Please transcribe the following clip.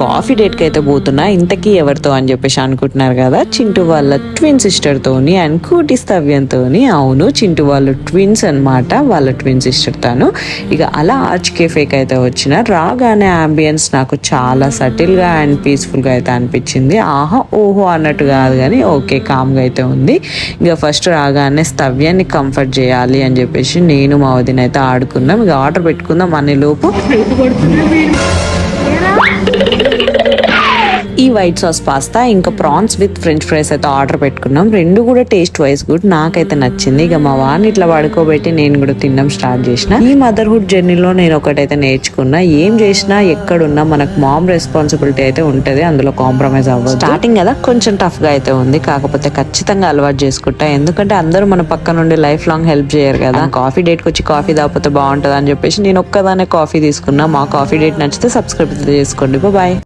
Coffee డేట్కి అయితే పోతున్నా. ఇంతకీ ఎవరితో అని చెప్పేసి అనుకుంటున్నారు కదా చింటూ వాళ్ళ ట్విన్ సిస్టర్తోని అండ్ కూటి స్తవ్యంతోని. అవును చింటూ వాళ్ళు ట్విన్స్ అన్నమాట వాళ్ళ ట్విన్ సిస్టర్ తాను. ఇక అలా ఆర్చ్ కేఫేకి అయితే వచ్చిన. రాగానే అంబియన్స్ నాకు చాలా సటిల్గా అండ్ పీస్ఫుల్గా అయితే అనిపించింది. ఆహా ఓహో అన్నట్టు కాదు కానీ ఓకే కామ్గా అయితే ఉంది. ఇక ఫస్ట్ రాగానే స్తవ్యాన్ని కంఫర్ట్ చేయాలి అని చెప్పేసి నేను మా వదిన అయితే ఆడుకున్నాం. ఇక ఆర్డర్ పెట్టుకుందాం అనే లోపు. ఈ వైట్ సాస్ పాస్తా ఇంకా ప్రాన్స్ విత్ ఫ్రెంచ్ ఫ్రైస్ అయితే ఆర్డర్ పెట్టుకున్నాం. రెండు కూడా టేస్ట్ వైజ్ గుడ్ నాకైతే నచ్చింది. ఇక మా వాడిని ఇట్లా పడుకోబెట్టి నేను కూడా తినడం స్టార్ట్ చేసిన. ఈ మదర్హుడ్ జర్నీలో నేను ఒకటైతే నేర్చుకున్నా. ఏం చేసినా ఎక్కడున్నా మనకు మామ్ రెస్పాన్సిబిలిటీ అయితే ఉంటది. అందులో కాంప్రమైజ్ అవ్వదు స్టార్టింగ్ కదా కొంచెం టఫ్గా అయితే ఉంది. కాకపోతే ఖచ్చితంగా అలవాటు చేసుకుంటా. ఎందుకంటే అందరూ మన పక్క నుండి లైఫ్ లాంగ్ హెల్ప్ చేయరు కదా. కాఫీ డేట్కి వచ్చి కాఫీ తాగిపోతే బాగుంటది అని చెప్పేసి నేను ఒక్కదానే కాఫీ తీసుకున్నా. మా కాఫీ డేట్ నచ్చితే సబ్స్క్రైబ్ చేసుకోండి బాయ్